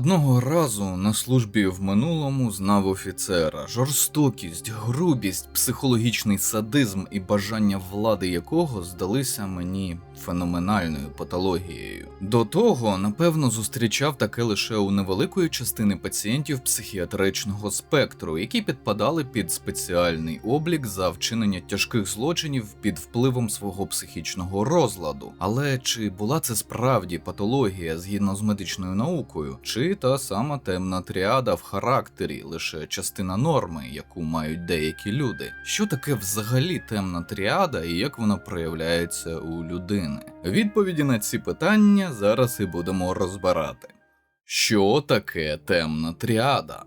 Одного разу на службі в минулому знав офіцера жорстокість, грубість, психологічний садизм і бажання влади якого здалися мені феноменальною патологією. До того, напевно, зустрічав таке лише у невеликої частини пацієнтів психіатричного спектру, які підпадали під спеціальний облік за вчинення тяжких злочинів під впливом свого психічного розладу. Але чи була це справді патологія згідно з медичною наукою, чи та сама темна тріада в характері, лише частина норми, яку мають деякі люди? Що таке взагалі темна тріада і як вона проявляється у людини? Відповіді на ці питання зараз і будемо розбирати. Що таке темна тріада?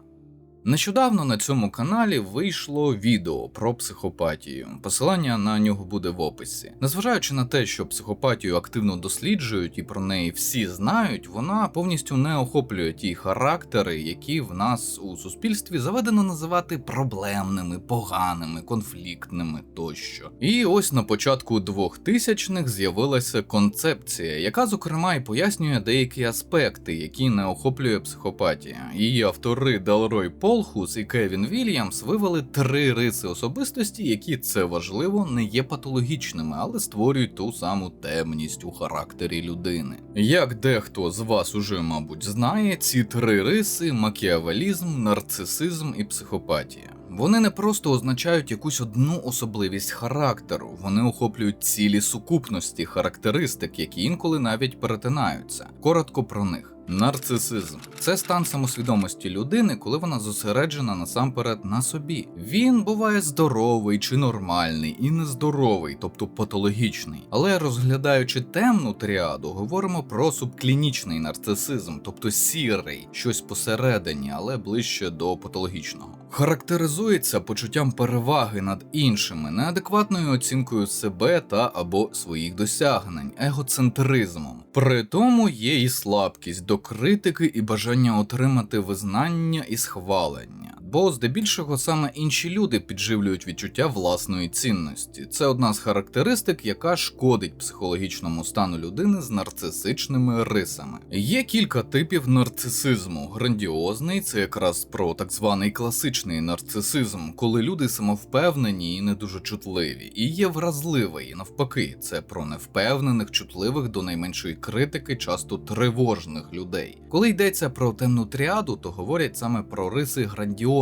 Нещодавно на цьому каналі вийшло відео про психопатію. Посилання на нього буде в описі. Незважаючи на те, що психопатію активно досліджують і про неї всі знають, вона повністю не охоплює ті характери, які в нас у суспільстві заведено називати проблемними, поганими, конфліктними тощо. І ось на початку 2000-х з'явилася концепція, яка зокрема і пояснює деякі аспекти, які не охоплює психопатія. Її автори Делрой Полхус і Кевін Вільямс вивели три риси особистості, які це важливо не є патологічними, але створюють ту саму темність у характері людини. Як дехто з вас уже, мабуть, знає, ці три риси макіавелізм, нарцисизм і психопатія. Вони не просто означають якусь одну особливість характеру, вони охоплюють цілі сукупності характеристик, які інколи навіть перетинаються. Коротко про них. Нарцисизм це стан самосвідомості людини, коли вона зосереджена насамперед на собі. Він буває здоровий чи нормальний, і нездоровий, тобто патологічний. Але розглядаючи темну тріаду, говоримо про субклінічний нарцисизм, тобто сірий, щось посередині, але ближче до патологічного. Характеризується почуттям переваги над іншими, неадекватною оцінкою себе та або своїх досягнень, егоцентризмом. При тому є і слабкість до критики і бажання отримати визнання і схвалення. Бо здебільшого саме інші люди підживлюють відчуття власної цінності. Це одна з характеристик, яка шкодить психологічному стану людини з нарцисичними рисами. Є кілька типів нарцисизму. Грандіозний це якраз про так званий класичний нарцисизм, коли люди самовпевнені і не дуже чутливі. І є вразливий, навпаки, це про невпевнених, чутливих до найменшої критики, часто тривожних людей. Коли йдеться про темну тріаду, то говорять саме про риси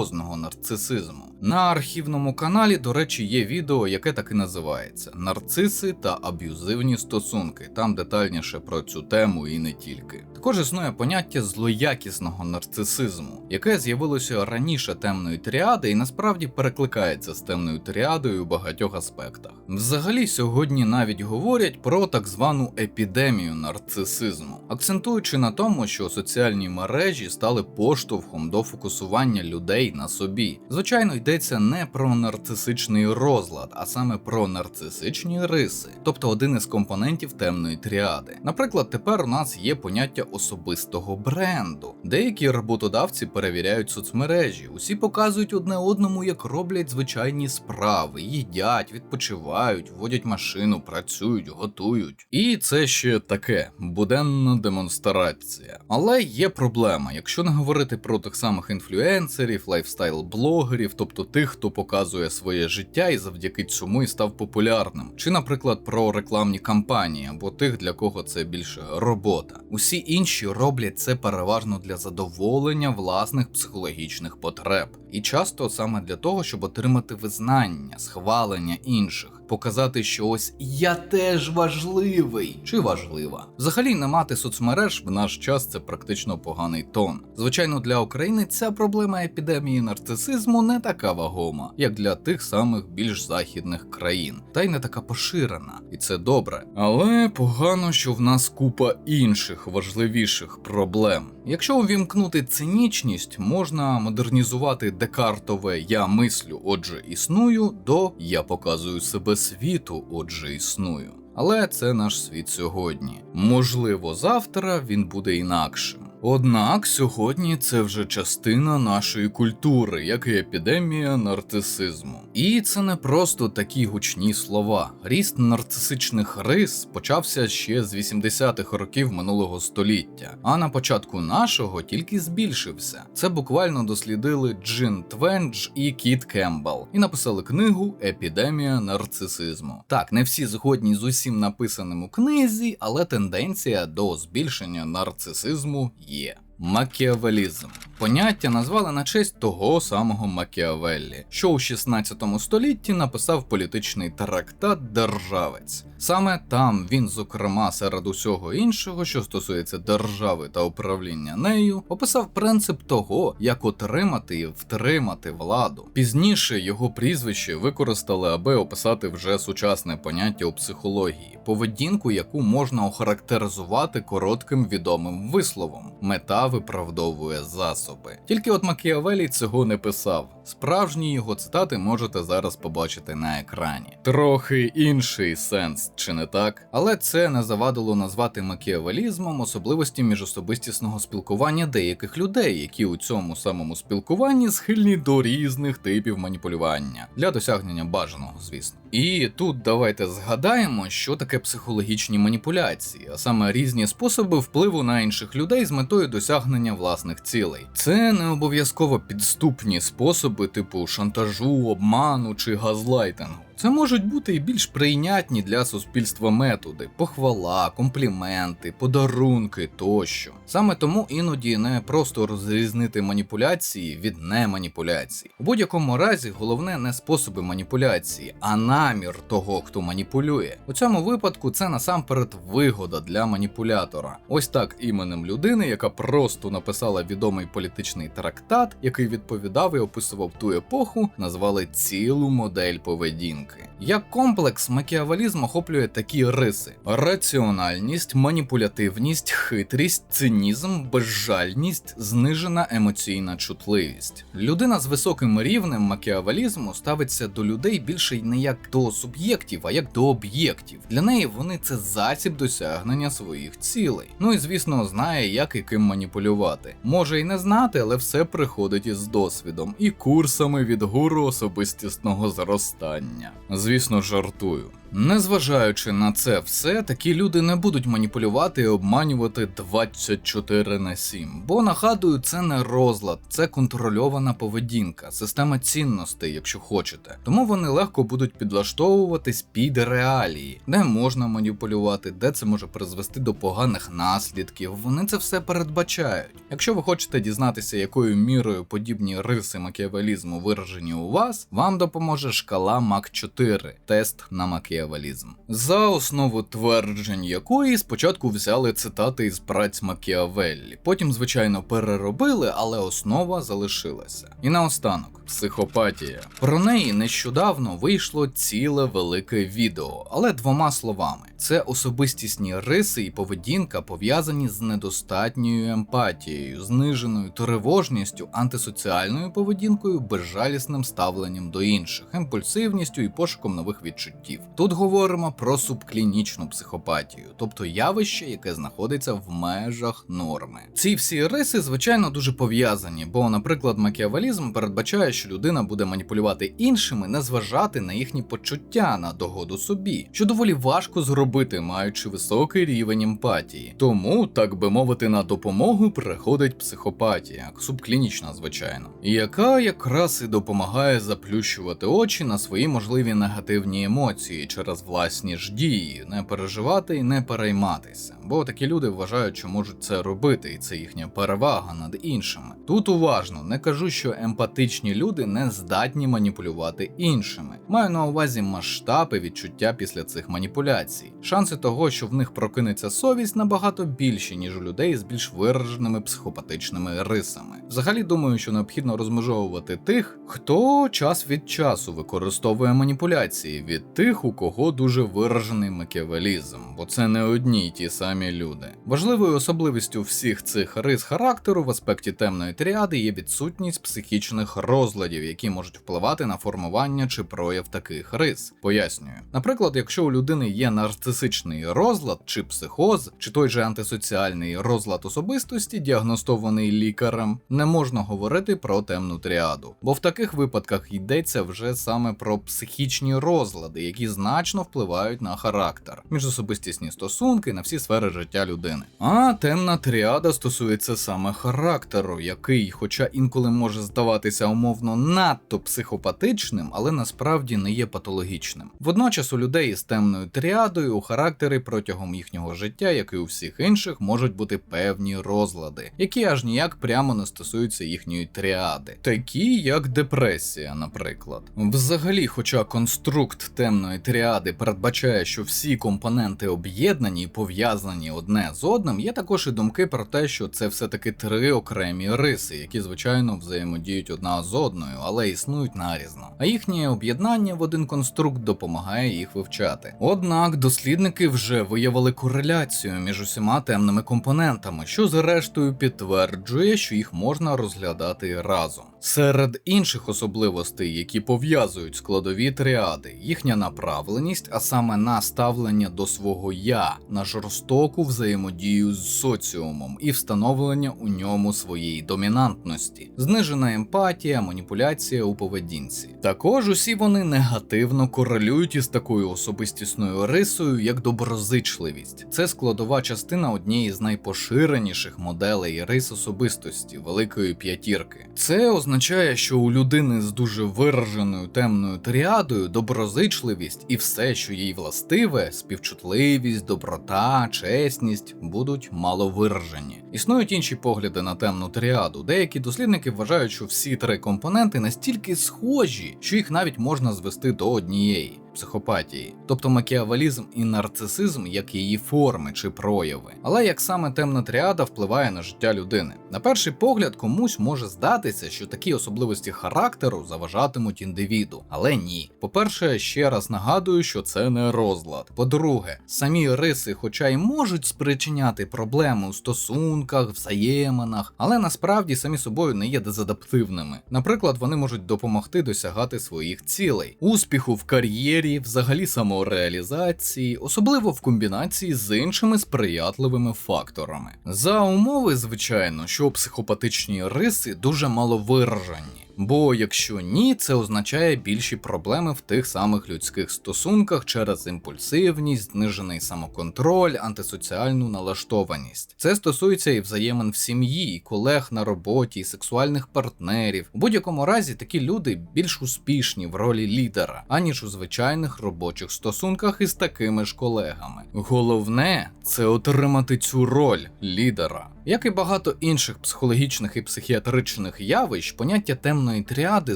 грандіозного нарцисизму. На архівному каналі, до речі, є відео, яке так і називається Нарциси та аб'юзивні стосунки. Там детальніше про цю тему і не тільки. Також існує поняття злоякісного нарцисизму, яке з'явилося раніше темної тріади і насправді перекликається з темною тріадою у багатьох аспектах. Взагалі, сьогодні навіть говорять про так звану епідемію нарцисизму, акцентуючи на тому, що соціальні мережі стали поштовхом до фокусування людей на собі. Звичайно, йдеться не про нарцисичний розлад, а саме про нарцисичні риси, тобто один із компонентів темної тріади. Наприклад, тепер у нас є поняття особистого бренду. Деякі роботодавці перевіряють соцмережі, усі показують одне одному, як роблять звичайні справи, їдять, відпочивають, водять машину, працюють, готують. І це ще таке буденна демонстрація. Але є проблема, якщо не говорити про тих самих інфлюенсерів, лайфстайл-блогерів, тобто тих, хто показує своє життя і завдяки цьому і став популярним, чи, наприклад, про рекламні кампанії або тих, для кого це більше робота. Усі інші роблять це переважно для задоволення власних психологічних потреб, і часто саме для того, щоб отримати визнання, схвалення інших. Показати, що ось я теж важливий чи важлива. Взагалі не мати соцмереж в наш час це практично поганий тон. Звичайно, для України ця проблема епідемії нарцисизму не така вагома, як для тих самих більш західних країн, та й не така поширена, і це добре. Але погано, що в нас купа інших важливіших проблем. Якщо увімкнути цинічність, можна модернізувати декартове я мислю, отже, існую до я показую себе світу, отже, існую. Але це наш світ сьогодні. Можливо, завтра він буде інакшим. Однак сьогодні це вже частина нашої культури, як і епідемія нарцисизму. І це не просто такі гучні слова. Ріст нарцисичних рис почався ще з 80-х років минулого століття, а на початку нашого тільки збільшився. Це буквально дослідили Джин Твендж і Кіт Кембл і написали книгу Епідемія нарцисизму. Так, не всі згодні з усім написаним у книзі, але тенденція до збільшення нарцисизму є. Макіавелізм поняття назвали на честь того самого Макіавеллі, що у 16 столітті написав політичний трактат Державець. Саме там він, зокрема, серед усього іншого, що стосується держави та управління нею, описав принцип того, як отримати і втримати владу. Пізніше його прізвище використали, аби описати вже сучасне поняття у психології, поведінку, яку можна охарактеризувати коротким відомим висловом. Мета виправдовує засоби. Тільки от Макіавелі цього не писав. Справжні його цитати можете зараз побачити на екрані. Трохи інший сенс, чи не так? Але це не завадило назвати макіавелізмом особливості міжособистісного спілкування деяких людей, які у цьому самому спілкуванні схильні до різних типів маніпулювання для досягнення бажаного, звісно. І тут давайте згадаємо, що таке психологічні маніпуляції, а саме різні способи впливу на інших людей з метою досягнення власних цілей. Це не обов'язково підступні способи типу шантажу, обману чи газлайтингу. Це можуть бути і більш прийнятні для суспільства методи: похвала, компліменти, подарунки тощо. Саме тому іноді не просто розрізнити маніпуляції від неманіпуляцій. У будь-якому разі головне не способи маніпуляції, а намір того, хто маніпулює. У цьому випадку це насамперед вигода для маніпулятора. Ось так іменем людини, яка просто написала відомий політичний трактат, який відповідав і описував ту епоху, назвали цілу модель поведінки. Як комплекс, макіавалізм охоплює такі риси: раціональність, маніпулятивність, хитрість, цинізм, безжальність, знижена емоційна чутливість. Людина з високим рівнем макіавалізму ставиться до людей більше не як до суб'єктів, а як до об'єктів. Для неї вони це засіб досягнення своїх цілей. Ну і звісно, знає, як і ким маніпулювати. Може і не знати, але все приходить із досвідом і курсами від гуру особистісного зростання. Звісно, жартую. Незважаючи на це все, такі люди не будуть маніпулювати і обманювати 24 на 7. Бо нагадую, це не розлад, це контрольована поведінка, система цінностей, якщо хочете. Тому вони легко будуть підлаштовуватись під реалії, де можна маніпулювати, де це може призвести до поганих наслідків. Вони це все передбачають. Якщо ви хочете дізнатися, якою мірою подібні риси макіавелізму виражені у вас, вам допоможе шкала Мак 4 тест на макіавелізм макіавелізм, за основу тверджень якої спочатку взяли цитати із праць Макіавеллі, потім, звичайно, переробили, але основа залишилася. І наостанок, психопатія. Про неї нещодавно вийшло ціле велике відео, але двома словами: це особистісні риси і поведінка пов'язані з недостатньою емпатією, зниженою тривожністю, антисоціальною поведінкою, безжалісним ставленням до інших, імпульсивністю і пошуком нових відчуттів. Тут говоримо про субклінічну психопатію, тобто явище, яке знаходиться в межах норми. Ці всі риси, звичайно, дуже пов'язані, бо, наприклад, макіавалізм передбачає, що людина буде маніпулювати іншими, не зважати на їхні почуття на догоду собі, що доволі важко зробити, маючи високий рівень емпатії. Тому, так би мовити, на допомогу приходить психопатія, субклінічна, звичайно, яка якраз і допомагає заплющувати очі на свої можливі негативні емоції через власні ж дії, не переживати і не перейматися. Бо такі люди вважають, що можуть це робити, і це їхня перевага над іншими. Тут уважно не кажу, що емпатичні люди не здатні маніпулювати іншими. Маю на увазі масштаби відчуття після цих маніпуляцій. Шанси того, що в них прокинеться совість, набагато більші, ніж у людей з більш вираженими психопатичними рисами. Взагалі думаю, що необхідно розмежовувати тих, хто час від часу використовує маніпуляції від тих, у кого дуже виражений макіавелізм, бо це не одні й ті самі люди. Важливою особливістю всіх цих рис характеру в аспекті темної тріади є відсутність психічних розладів, які можуть впливати на формування чи прояв таких рис. Пояснюю. Наприклад, якщо у людини є нарцисичний розлад чи психоз, чи той же антисоціальний розлад особистості, діагностований лікарем, не можна говорити про темну тріаду, бо в таких випадках йдеться вже саме про психічні розлади, які значно впливають на характер, міжособистісні стосунки на всі сфери життя людини. А темна тріада стосується саме характеру, який, хоча інколи може здаватися умовно надто психопатичним, але насправді не є патологічним. Водночас у людей з темною тріадою у характері протягом їхнього життя, як і у всіх інших, можуть бути певні розлади, які аж ніяк прямо не стосуються їхньої тріади, такі як депресія, наприклад. Взагалі, хоча конструкт темної тріади передбачає, що всі компоненти об'єднані і пов'язані одне з одним, є також і думки про те, що це все-таки три окремі риси, які звичайно взаємодіють одна з одною, але існують нарізно. А їхнє об'єднання в один конструкт допомагає їх вивчати. Однак дослідники вже виявили кореляцію між усіма темними компонентами, що зрештою підтверджує, що їх можна розглядати разом. Серед інших особливостей, які пов'язують складові тріади, їхня направленість, а саме на ставлення до свого я, на жорстоку взаємодію з соціумом і встановлення у ньому своєї домінантності, знижена емпатія, маніпуляція у поведінці. Також усі вони негативно корелюють із такою особистісною рисою, як доброзичливість. Це складова частина однієї з найпоширеніших моделей рис особистості Великої п'ятірки. Це означає, що у людини з дуже вираженою темною тріадою доброзичливість і все, що їй властиве, співчутливість, доброта, чесність, будуть маловиражені. Існують інші погляди на темну тріаду. Деякі дослідники вважають, що всі три компоненти настільки схожі, що їх навіть можна звести до однієї. Психопатії, тобто макіавалізм і нарцисизм як її форми чи прояви, але як саме темна тріада впливає на життя людини. На перший погляд, комусь може здатися, що такі особливості характеру заважатимуть індивіду, але ні. По-перше, ще раз нагадую, що це не розлад. По-друге, самі риси, хоча й можуть спричиняти проблеми у стосунках, взаєминах, але насправді самі собою не є дезадаптивними. Наприклад, вони можуть допомогти досягати своїх цілей, успіху в кар'єрі взагалі самореалізації, особливо в комбінації з іншими сприятливими факторами. За умови, звичайно, що психопатичні риси дуже маловиражені. Бо якщо ні, це означає більші проблеми в тих самих людських стосунках через імпульсивність, знижений самоконтроль, антисоціальну налаштованість. Це стосується і взаємин в сім'ї, і колег на роботі, і сексуальних партнерів. У будь-якому разі такі люди більш успішні в ролі лідера, аніж у звичайних робочих стосунках із такими ж колегами. Головне це отримати цю роль лідера. Як і багато інших психологічних і психіатричних явищ, поняття темної тріади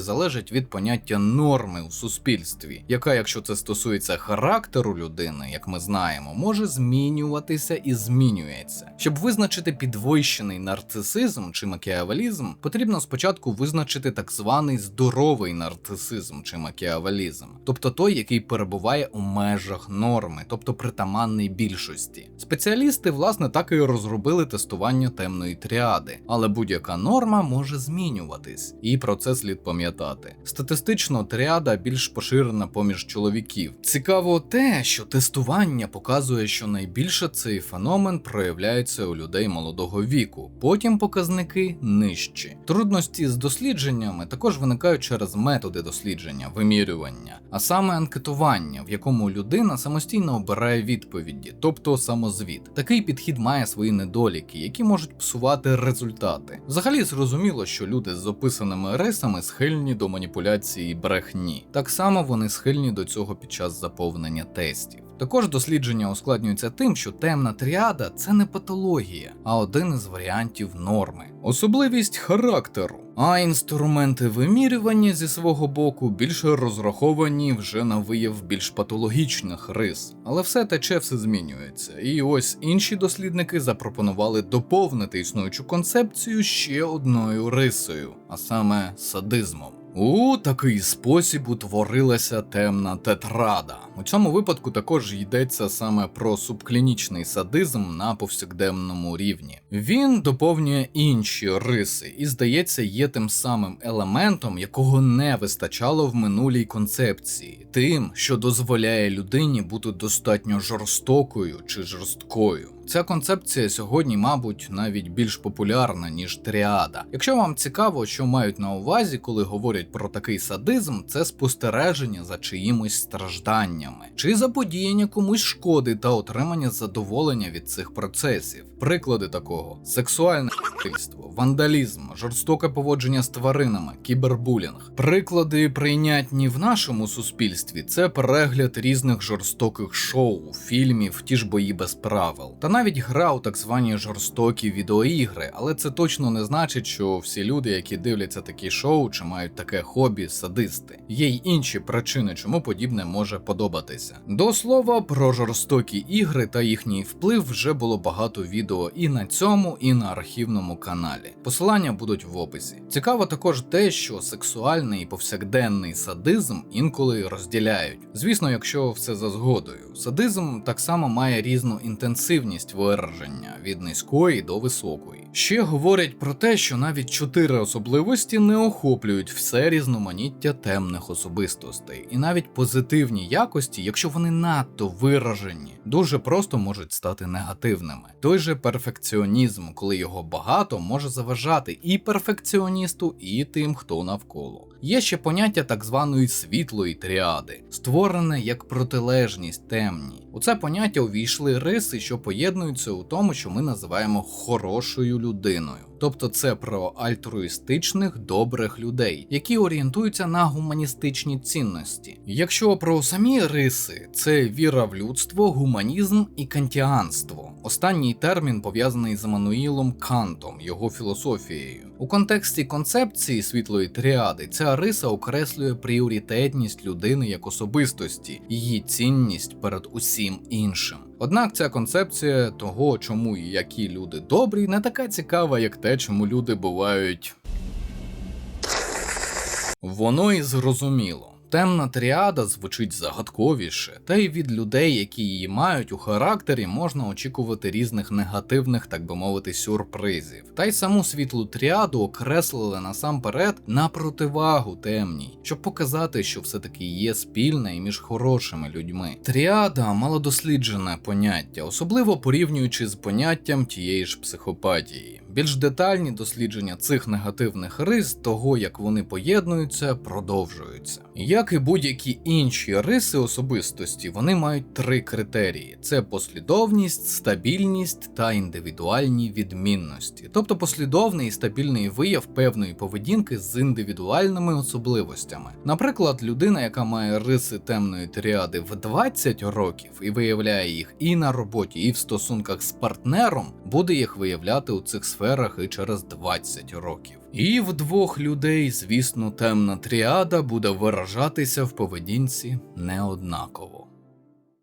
залежить від поняття норми у суспільстві, яка, якщо це стосується характеру людини, як ми знаємо, може змінюватися і змінюється. Щоб визначити підвищений нарцисизм чи макіавалізм, потрібно спочатку визначити так званий здоровий нарцисизм чи макіавалізм, тобто той, який перебуває у межах норми, тобто притаманний більшості. Спеціалісти, власне, так і розробили тестування темної тріади, але будь-яка норма може змінюватись, і про це слід пам'ятати. Статистично тріада більш поширена поміж чоловіків. Цікаво те, що тестування показує, що найбільше цей феномен проявляється у людей молодого віку, потім показники нижчі. Трудності з дослідженнями також виникають через методи дослідження, вимірювання, а саме анкетування, в якому людина самостійно обирає відповіді, тобто самозвіт. Такий підхід має свої недоліки, які можуть псувати результати. Взагалі зрозуміло, що люди з описаними рисами схильні до маніпуляції брехні. Так само вони схильні до цього під час заповнення тестів. Також дослідження ускладнюються тим, що темна тріада це не патологія, а один із варіантів норми. Особливість характеру. А інструменти вимірювання зі свого боку більше розраховані вже на вияв більш патологічних рис, але все тече, все змінюється. І ось інші дослідники запропонували доповнити існуючу концепцію ще одною рисою, а саме садизмом. У такий спосіб утворилася темна тетрада. У цьому випадку також йдеться саме про субклінічний садизм на повсякденному рівні. Він доповнює інші риси і, здається, є тим самим елементом, якого не вистачало в минулій концепції, тим, що дозволяє людині бути достатньо жорстокою чи жорсткою. Ця концепція сьогодні, мабуть, навіть більш популярна, ніж тріада. Якщо вам цікаво, що мають на увазі, коли говорять про такий садизм, це спостереження за чиїмось стражданнями, чи заподіяння комусь шкоди та отримання задоволення від цих процесів. Приклади такого: сексуальне насильство, вандалізм, жорстоке поводження з тваринами, кібербулінг. Приклади прийнятні в нашому суспільстві це перегляд різних жорстоких шоу, фільмів, ті ж бої без правил. Та навіть гра у так звані жорстокі відеоігри, але це точно не значить, що всі люди, які дивляться такі шоу чи мають таке хобі, садисти. Є й інші причини, чому подібне може подобатися. До слова, про жорстокі ігри та їхній вплив вже було багато відео і на цьому, і на архівному каналі. Посилання будуть в описі. Цікаво також те, що сексуальний і повсякденний садизм інколи розділяють. Звісно, якщо все за згодою. Садизм так само має різну інтенсивність вираження від низької до високої. Ще говорять про те, що навіть чотири особливості не охоплюють все різноманіття темних особистостей, і навіть позитивні якості, якщо вони надто виражені, дуже просто можуть стати негативними. Той же перфекціонізм, коли його багато, може заважати і перфекціоністу, і тим, хто навколо. Є ще поняття так званої світлої тріади, створене як протилежність темній. У це поняття увійшли риси, що поєднуються у тому, що ми називаємо хорошою людиною. Тобто це про альтруїстичних добрих людей, які орієнтуються на гуманістичні цінності. Якщо про самі риси, це віра в людство, гуманізм і кантіанство. Останній термін пов'язаний з Еммануїлом Кантом, його філософією. У контексті концепції світлої тріади ця риса окреслює пріоритетність людини як особистості, її цінність перед усім іншим. Однак ця концепція того, чому і які люди добрі, не така цікава, як те, чому люди бувають. Воно і зрозуміло. Темна тріада звучить загадковіше, та й від людей, які її мають у характері, можна очікувати різних негативних, так би мовити, сюрпризів. Та й саму світлу тріаду окреслили насамперед на противагу темній, щоб показати, що все-таки є спільне і між хорошими людьми. Тріада малодосліджене поняття, особливо порівнюючи з поняттям тієї ж психопатії. Більш детальні дослідження цих негативних рис, того як вони поєднуються, продовжуються. Як і будь-які інші риси особистості, вони мають три критерії: це послідовність, стабільність та індивідуальні відмінності, тобто послідовний і стабільний вияв певної поведінки з індивідуальними особливостями. Наприклад, людина, яка має риси темної тріади в 20 років і виявляє їх і на роботі, і в стосунках з партнером, буде їх виявляти у цих сферах і через 20 років. І в двох людей, звісно, темна тріада буде виражатися в поведінці неоднаково.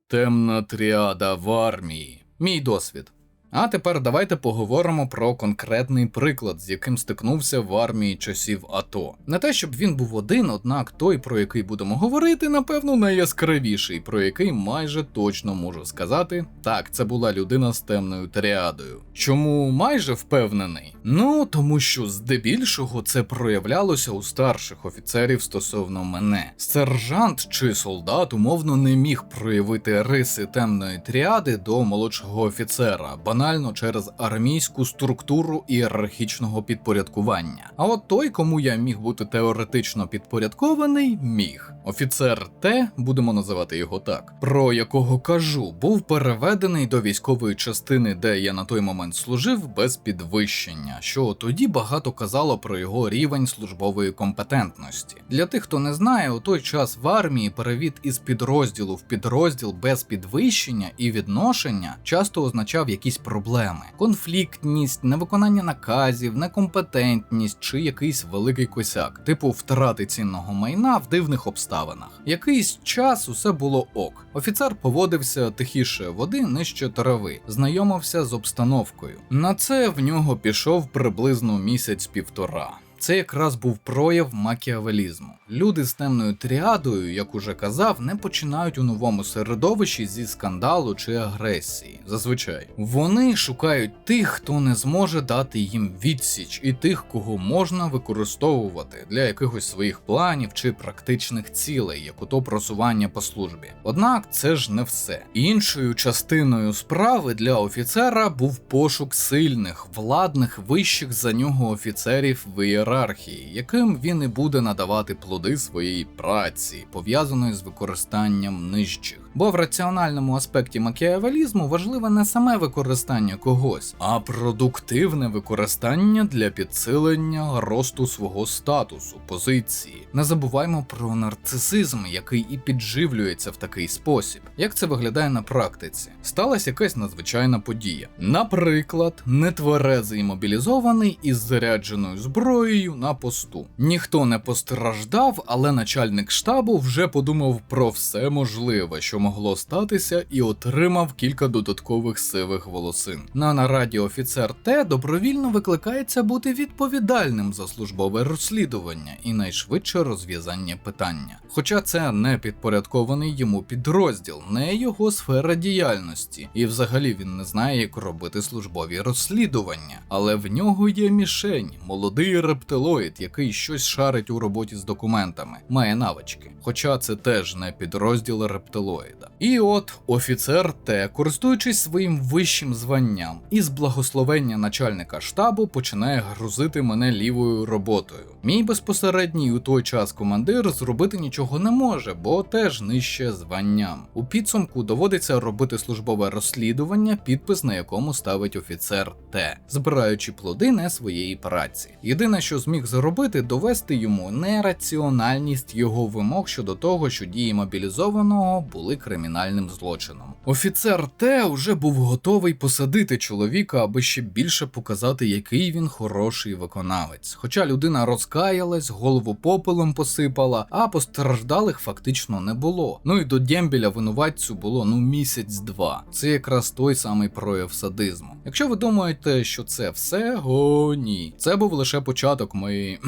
Темна тріада в армії. Мій досвід. А тепер давайте поговоримо про конкретний приклад, з яким стикнувся в армії часів АТО. Не те, щоб він був один, однак той, про який будемо говорити, напевно, найяскравіший, про який майже точно можу сказати. Так, це була людина з темною тріадою. Чому майже впевнений? Ну тому що здебільшого це проявлялося у старших офіцерів стосовно мене. Сержант чи солдат умовно не міг проявити риси темної тріади до молодшого офіцера. банально через армійську структуру ієрархічного підпорядкування. А от той, кому я міг бути теоретично підпорядкований, міг. Офіцер Т, будемо називати його так, про якого кажу, був переведений до військової частини, де я на той момент служив, без підвищення, що тоді багато казало про його рівень службової компетентності. Для тих, хто не знає, у той час в армії перевід із підрозділу в підрозділ без підвищення і відношення часто означав якісь конфліктність, невиконання наказів, некомпетентність чи якийсь великий косяк, типу втрати цінного майна в дивних обставинах. Якийсь час усе було ок. Офіцер поводився тихіше води нижче трави, знайомився з обстановкою. На це в нього пішов приблизно місяць-півтора. Це якраз був прояв макіавелізму. Люди з темною тріадою, як уже казав, не починають у новому середовищі зі скандалу чи агресії. Зазвичай вони шукають тих, хто не зможе дати їм відсіч, і тих, кого можна використовувати для якихось своїх планів чи практичних цілей, як ото просування по службі. Однак це ж не все. Іншою частиною справи для офіцера був пошук сильних, владних, вищих за нього офіцерів в ієрархії, яким він і буде надавати плоди своєї праці, пов'язаної з використанням нижчих. Бо в раціональному аспекті макіавелізму важливе не саме використання когось, а продуктивне використання для підсилення росту свого статусу, позиції. Не забуваймо про нарцисизм, який і підживлюється в такий спосіб. Як це виглядає на практиці? Сталася якась надзвичайна подія. Наприклад, нетверезий мобілізований із зарядженою зброєю на посту. Ніхто не постраждав, але начальник штабу вже подумав про все можливе, що могло статися, і отримав кілька додаткових сивих волосин. На нараді офіцер Т добровільно викликається бути відповідальним за службове розслідування і найшвидше розв'язання питання. Хоча це не підпорядкований йому підрозділ, не його сфера діяльності, і взагалі він не знає, як робити службові розслідування. Але в нього є мішень, молодий рептилоїд, який щось шарить у роботі з документами, має навички. Хоча це теж не підрозділ рептилоїда. І от офіцер Т, користуючись своїм вищим званням і з благословення начальника штабу, починає грузити мене лівою роботою. Мій безпосередній у той час командир зробити нічого не може, бо теж нижче званням. У підсумку доводиться робити службове розслідування, підпис на якому ставить офіцер Т, збираючи плоди не своєї праці. Єдине, що зміг зробити, довести йому нераціональність його вимог щодо того, що дії мобілізованого були кримінальним злочином. Офіцер Т уже був готовий посадити чоловіка, аби ще більше показати, який він хороший виконавець. Хоча людина розкаялась, голову попелом посипала, а постраждалих фактично не було. Ну і до Дємбіля винуватцю було ну місяць-два. Це якраз той самий прояв садизму. Якщо ви думаєте, що це все, о ні. Це був лише початок моєї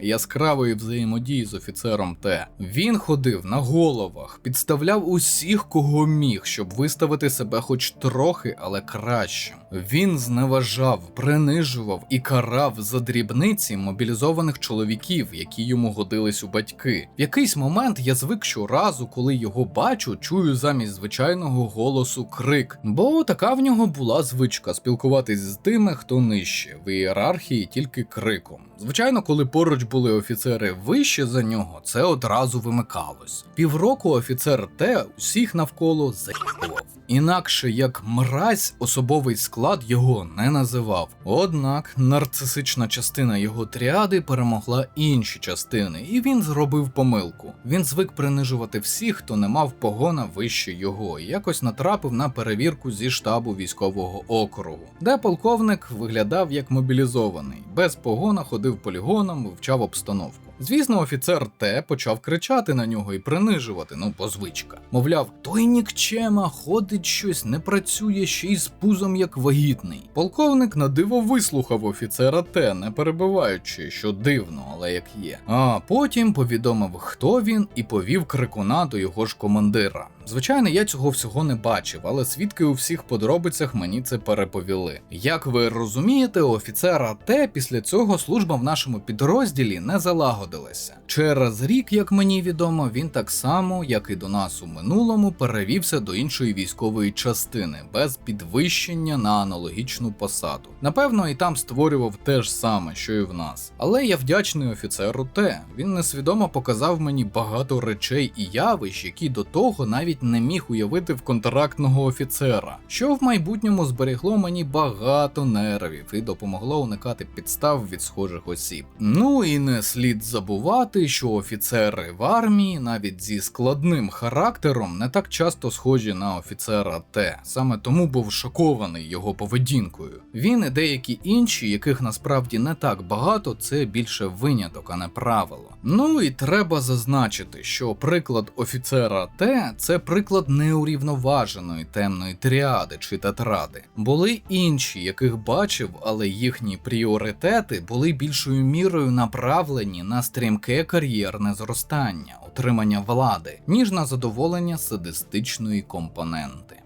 яскравої взаємодії з офіцером Т. Він ходив на головах, підставляв усіх, кого міг, щоб виставити себе хоч трохи, але краще. Він зневажав, принижував і карав за дрібниці мобілізованих чоловіків, які йому годились у батьки. В якийсь момент я звик щоразу, коли його бачу, чую замість звичайного голосу крик, бо така в нього була звичка спілкуватись з тими, хто нижче, в ієрархії тільки криком. Звичайно, коли поруч були офіцери вище за нього, це одразу вимикалось. Півроку офіцер Т усіх навколо заїбував. Інакше як мразь особовий склад його не називав. Однак нарцисична частина його тріади перемогла інші частини, і він зробив помилку. Він звик принижувати всіх, хто не мав погона вище його, і якось натрапив на перевірку зі штабу військового округу, де полковник виглядав як мобілізований, без погона ходив полігоном, вивчав обстановку. Звісно, офіцер Т почав кричати на нього і принижувати, ну позвичка. Мовляв, той нікчема, ходить щось, не працює ще й з пузом як вагітний. Полковник на диво вислухав офіцера Т, не перебиваючи, що дивно, але як є. А потім повідомив, хто він, і повів крикуна до його ж командира. Звичайно, я цього всього не бачив, але свідки у всіх подробицях мені це переповіли. Як ви розумієте, у офіцера Т після цього служба в нашому підрозділі не залагодилася. Через рік, як мені відомо, він так само, як і до нас у минулому, перевівся до іншої військової частини без підвищення на аналогічну посаду. Напевно, і там створював те ж саме, що і в нас. Але я вдячний офіцеру Т. Він несвідомо показав мені багато речей і явищ, які до того навіть не міг уявити в контрактного офіцера, що в майбутньому зберегло мені багато нервів і допомогло уникати підстав від схожих осіб. Ну і не слід забувати, що офіцери в армії, навіть зі складним характером, не так часто схожі на офіцера Т. Саме тому був шокований його поведінкою. Він і деякі інші, яких насправді не так багато, це більше виняток, а не правило. Ну і треба зазначити, що приклад офіцера Т це приклад неурівноваженої темної тріади чи тетради. Були інші, яких бачив, але їхні пріоритети були більшою мірою направлені на стрімке кар'єрне зростання, отримання влади, ніж на задоволення садистичної компоненти.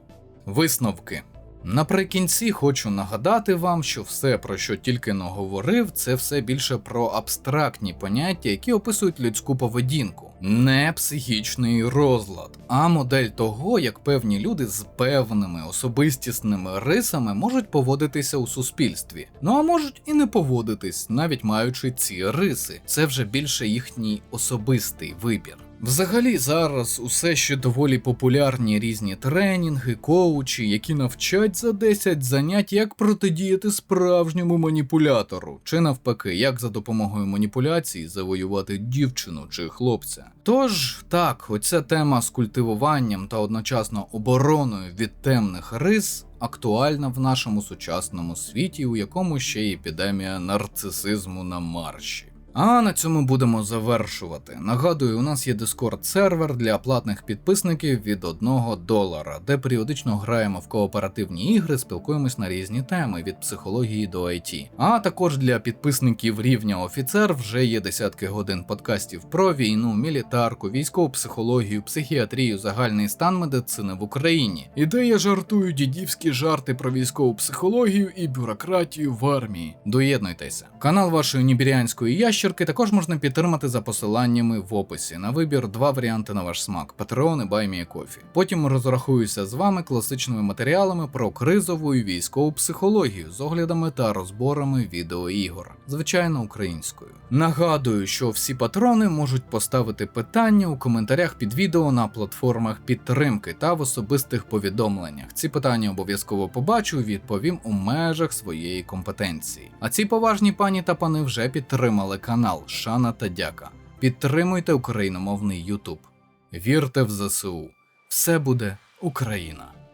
Висновки. Наприкінці хочу нагадати вам, що все, про що тільки но говорив, це все більше про абстрактні поняття, які описують людську поведінку, не психічний розлад, а модель того, як певні люди з певними особистісними рисами можуть поводитися у суспільстві. Ну а можуть і не поводитись, навіть маючи ці риси. Це вже більше їхній особистий вибір. Взагалі зараз усе ще доволі популярні різні тренінги, коучі, які навчать за 10 занять, як протидіяти справжньому маніпулятору, чи навпаки, як за допомогою маніпуляції завоювати дівчину чи хлопця. Тож так, оця тема з культивуванням та одночасно обороною від темних рис. Актуальна в нашому сучасному світі, у якому ще й епідемія нарцисизму на марші. А на цьому будемо завершувати. Нагадую, у нас є Discord сервер для платних підписників від 1 долара, де періодично граємо в кооперативні ігри, спілкуємось на різні теми від психології до IT. А також для підписників рівня офіцер вже є десятки годин подкастів про війну, мілітарку, військову психологію, психіатрію, загальний стан медицини в Україні. І я жартую дідівські жарти про військову психологію і бюрократію в армії. Доєднуйтеся. Канал вашої нібіріанської ящерки також можна підтримати за посиланнями в описі. На вибір два варіанти на ваш смак: Patreon і BuyMeACoffee. Потім розрахуюся з вами класичними матеріалами про кризову і військову психологію з оглядами та розборами відеоігор, звичайно, українською. Нагадую, що всі патрони можуть поставити питання у коментарях під відео на платформах підтримки та в особистих повідомленнях. Ці питання обов'язково побачу і відповім у межах своєї компетенції. А ці поважні пані та пани вже підтримали канал Шана та Дяка. Підтримуйте україномовний Ютуб. Вірте в ЗСУ. Все буде Україна!